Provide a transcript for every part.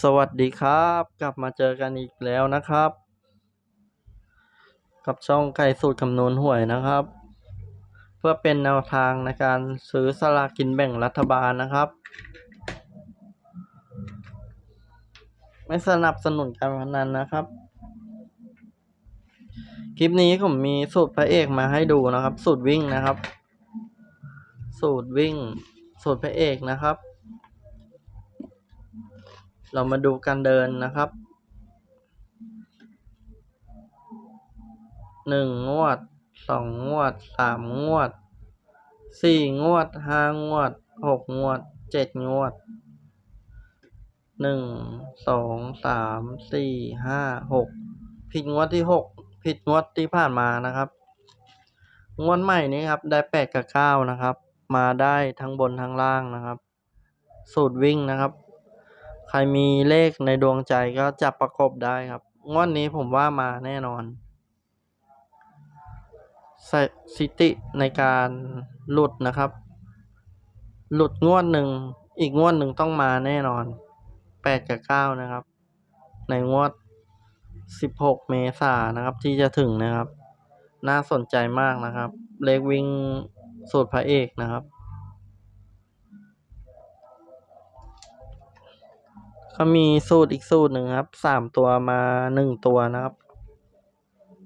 สวัสดีครับ กลับมาเจอกันอีกแล้วนะครับ กับช่องไก่สูตรคำนวณหวยนะครับ เพื่อเป็นแนวทางในการซื้อสลากกินแบ่งรัฐบาลนะครับ ไม่สนับสนุนการพนันนะครับ คลิปนี้ผมมีสูตรพระเอกมาให้ดูนะครับ สูตรวิ่งนะครับ สูตรวิ่ง สูตรพระเอกนะครับ เรามาดูการเดินนะครับหนึ่งงวดสองงวดสามงวดสี่งวดห้างวดหกงวดเจ็ดงวดหนึ่งสองสามสี่ห้าหกผิดงวดที่หกผิดงวดที่ผ่านมานะครับ งวดใหม่นี้ครับได้แปดกับเก้านะครับ มาได้ทั้งบนทั้งล่างนะครับ สูตรวิ่งนะครับ ใครมีเลขในดวงใจก็จับประกบได้ครับ งวดนี้ผมว่ามาแน่นอน สิติในการหลุดนะครับ หลุดงวดหนึ่ง อีกงวดหนึ่งต้องมาแน่นอนแปดกับเก้านะครับ ในงวดสิบหกเมษายนนะครับ ที่จะถึงนะครับ น่าสนใจมากนะครับ เลขวิ่งสูตรพระเอกนะครับ ก็มีสูตรอีกสูตรหนึ่งครับ สามตัวมาหนึ่งตัวนะครับ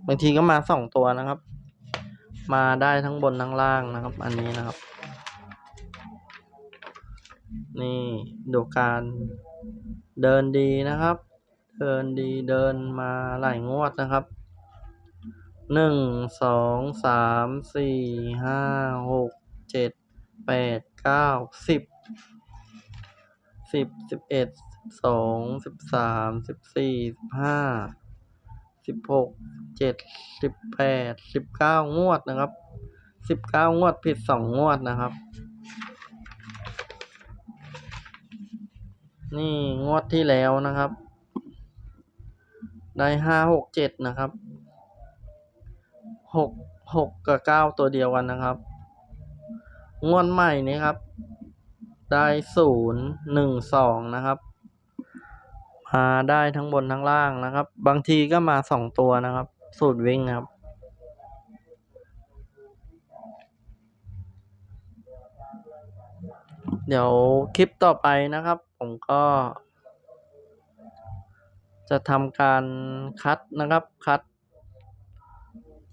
บางทีก็มาสองตัวนะครับ มาได้ทั้งบนทั้งล่างนะครับ อันนี้นะครับ นี่ดูการเดินดีนะครับ เดินดีเดินมาหลายงวดนะครับหนึ่งสองสามสี่ห้าหกเจ็ดแปดเก้าสิบ สิบสิบเอ็ดสิบสองสิบสามสิบสี่สิบห้าสิบหกเจ็ดสิบแปดสิบเก้างวดนะครับสิบเก้างวดผิดสองงวดนะครับ นี่งวดที่แล้วนะครับ ได้ห้าหกเจ็ดนะครับหกหกกับเก้าตัวเดียวกันนะครับ งวดใหม่นี้ครับ ได้ศูนย์หนึ่งสองนะครับมาได้ทั้งบนทั้งล่างนะครับ บางทีก็มาสองตัวนะครับ สูตรวิ่งครับ เดี๋ยวคลิปต่อไปนะครับ ผมก็ จะทำการคัดนะครับ คัด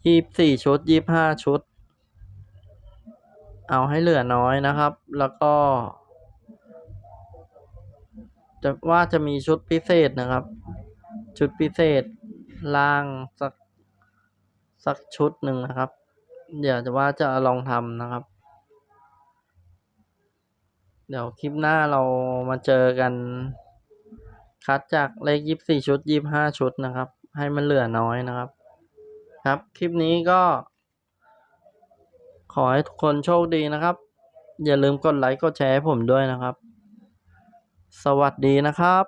ยี่สี่ชุดยี่ห้าชุด เอาให้เหลือน้อยนะครับ แล้วก็ จะว่าจะมีชุดพิเศษนะครับ ชุดพิเศษล่างสักสักชุดหนึ่งนะครับ เดี๋ยวจะว่าจะลองทำนะครับ เดี๋ยวคลิปหน้าเรามาเจอกัน คัดจากเลขยี่สี่ชุดยี่ห้าชุดนะครับ ให้มันเหลือน้อยนะครับ ครับคลิปนี้ก็ ขอให้ทุกคนโชคดีนะครับ อย่าลืมกดไลค์กดแชร์ให้ผมด้วยนะครับ สวัสดีนะครับ